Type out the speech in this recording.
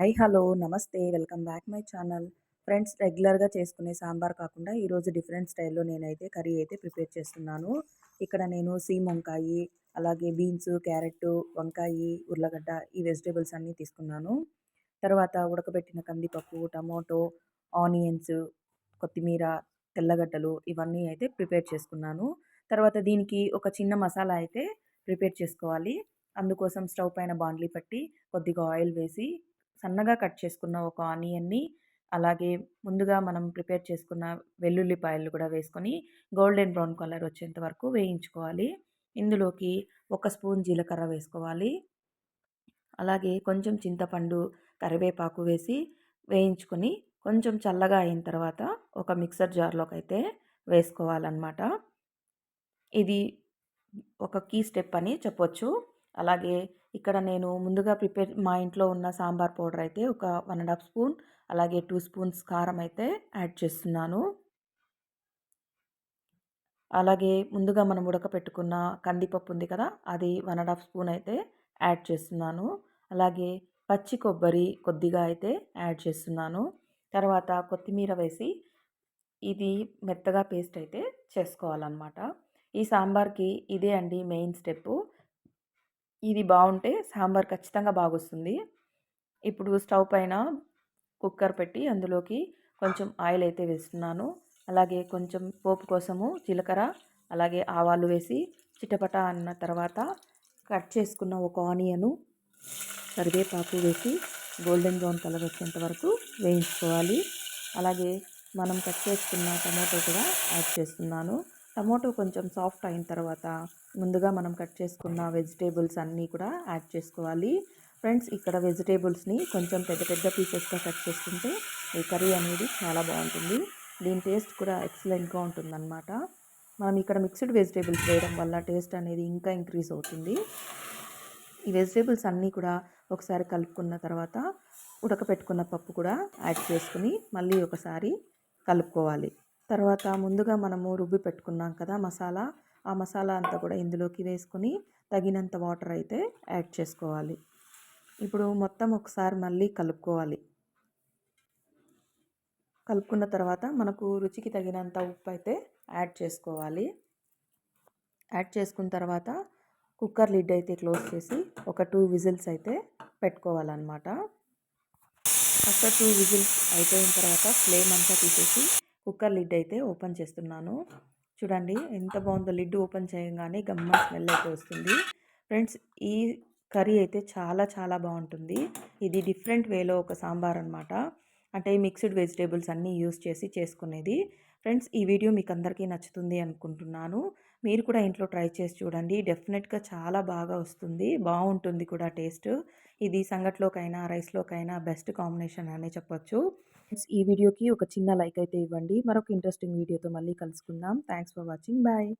Hi hello namaste welcome back my channel. Friends రెగ్యులర్గా చేసుకునే సాంబార్ కాకుండా ఈరోజు డిఫరెంట్ స్టైల్లో నేనైతే కర్రీ అయితే ప్రిపేర్ చేస్తున్నాను. ఇక్కడ నేను సీమ్ వంకాయి అలాగే బీన్స్ క్యారెట్ వంకాయి ఉర్లగడ్డ ఈ వెజిటేబుల్స్ అన్నీ తీసుకున్నాను. తర్వాత ఉడకబెట్టిన కందిపప్పు టమోటో ఆనియన్స్ కొత్తిమీర తెల్లగడ్డలు ఇవన్నీ అయితే ప్రిపేర్ చేసుకున్నాను. తర్వాత దీనికి ఒక చిన్న మసాలా అయితే ప్రిపేర్ చేసుకోవాలి. అందుకోసం స్టవ్ పైన బాండ్లీ పట్టి కొద్దిగా ఆయిల్ వేసి సన్నగా కట్ చేసుకున్న ఒక ఆనియన్ని అలాగే ముందుగా మనం ప్రిపేర్ చేసుకున్న వెల్లుల్లిపాయలు కూడా వేసుకొని గోల్డెన్ బ్రౌన్ కలర్ వచ్చేంత వరకు వేయించుకోవాలి. ఇందులోకి ఒక స్పూన్ జీలకర్ర వేసుకోవాలి. అలాగే కొంచెం చింతపండు కరివేపాకు వేసి వేయించుకొని కొంచెం చల్లగా అయిన తర్వాత ఒక మిక్సర్ జార్లోకి అయితే వేసుకోవాలన్నమాట. ఇది ఒక కీ స్టెప్ అని చెప్పొచ్చు. అలాగే ఇక్కడ నేను ముందుగా ప్రిపేర్ మా ఇంట్లో ఉన్న సాంబార్ పౌడర్ అయితే ఒక వన్ అండ్ హాఫ్ స్పూన్ అలాగే టూ స్పూన్స్ కారం అయితే యాడ్ చేస్తున్నాను. అలాగే ముందుగా మనం ఉడకపెట్టుకున్న కందిపప్పు ఉంది కదా అది వన్ అండ్ హాఫ్ స్పూన్ అయితే యాడ్ చేస్తున్నాను. అలాగే పచ్చి కొబ్బరి కొద్దిగా అయితే యాడ్ చేస్తున్నాను. తర్వాత కొత్తిమీర వేసి ఇది మెత్తగా పేస్ట్ అయితే చేసుకోవాలన్నమాట. ఈ సాంబార్కి ఇదే అండి మెయిన్ స్టెప్పు. ఇది బాగుంటే సాంబార్ ఖచ్చితంగా బాగొస్తుంది. ఇప్పుడు స్టవ్ పైన కుక్కర్ పెట్టి అందులోకి కొంచెం ఆయిల్ అయితే వేస్తున్నాను. అలాగే కొంచెం పోపు కోసము జీలకర్ర అలాగే ఆవాలు వేసి చిటపట అన్న తర్వాత కట్ చేసుకున్న ఒక ఆనియను కరివేపాకు వేసి గోల్డెన్ బ్రౌన్ కలర్ వచ్చేంత వరకు వేయించుకోవాలి. అలాగే మనం కట్ చేసుకున్న టమాటో కూడా యాడ్ చేస్తున్నాను. టమాటో కొంచెం సాఫ్ట్ అయిన తర్వాత ముందుగా మనం కట్ చేసుకున్న వెజిటేబుల్స్ అన్నీ కూడా యాడ్ చేసుకోవాలి. ఫ్రెండ్స్ ఇక్కడ వెజిటేబుల్స్ని కొంచెం పెద్ద పెద్ద పీసెస్గా కట్ చేసుకుంటే ఈ కర్రీ అనేది చాలా బాగుంటుంది. దీని టేస్ట్ కూడా ఎక్సలెంట్గా ఉంటుందన్నమాట. మనం ఇక్కడ మిక్స్డ్ వెజిటేబుల్స్ వేయడం వల్ల టేస్ట్ అనేది ఇంకా ఇంక్రీజ్ అవుతుంది. ఈ వెజిటేబుల్స్ అన్నీ కూడా ఒకసారి కలుపుకున్న తర్వాత ఉడకపెట్టుకున్న పప్పు కూడా యాడ్ చేసుకుని మళ్ళీ ఒకసారి కలుపుకోవాలి. తర్వాత ముందుగా మనము రుబ్బి పెట్టుకున్నాం కదా మసాలా ఆ మసాలా అంతా కూడా ఇందులోకి వేసుకొని తగినంత వాటర్ అయితే యాడ్ చేసుకోవాలి. ఇప్పుడు మొత్తం ఒకసారి మళ్ళీ కలుపుకోవాలి. కలుపుకున్న తర్వాత మనకు రుచికి తగినంత ఉప్పు అయితే యాడ్ చేసుకోవాలి. యాడ్ చేసుకున్న తర్వాత కుక్కర్ లిడ్ అయితే క్లోజ్ చేసి ఒక టూ విజిల్స్ అయితే పెట్టుకోవాలన్నమాట. ఒక టూ విజిల్స్ అయిపోయిన తర్వాత ఫ్లేమ్ అంతా తీసేసి కుక్కర్ లిడ్ అయితే ఓపెన్ చేస్తున్నాను. చూడండి. ఎంత బాగుందో లిడ్ ఓపెన్ చేయగానే గమ్మ స్మెల్ అయితే వస్తుంది. ఫ్రెండ్స్ ఈ కర్రీ అయితే చాలా చాలా బాగుంటుంది. ఇది డిఫరెంట్ వేలో ఒక సాంబార్ అనమాట అంటే మిక్స్డ్ వెజిటేబుల్స్ అన్నీ యూస్ చేసి చేసుకునేది. ఫ్రెండ్స్ ఈ వీడియో మీకు అందరికీ నచ్చుతుంది అనుకుంటున్నాను. మీరు కూడా ఇంట్లో ట్రై చేసి చూడండి. డెఫినెట్గా చాలా బాగా వస్తుంది. బాగుంటుంది కూడా టేస్ట్. ఇది సంగట్లోకైనా రైస్లోకైనా బెస్ట్ కాంబినేషన్ అనే చెప్పొచ్చు. ఈ వీడియోకి ఒక చిన్న లైక్ అయితే ఇవ్వండి. మరొక ఇంట్రెస్టింగ్ వీడియోతో మళ్ళీ కలుసుకుందాం. Thanks for watching. బాయ్.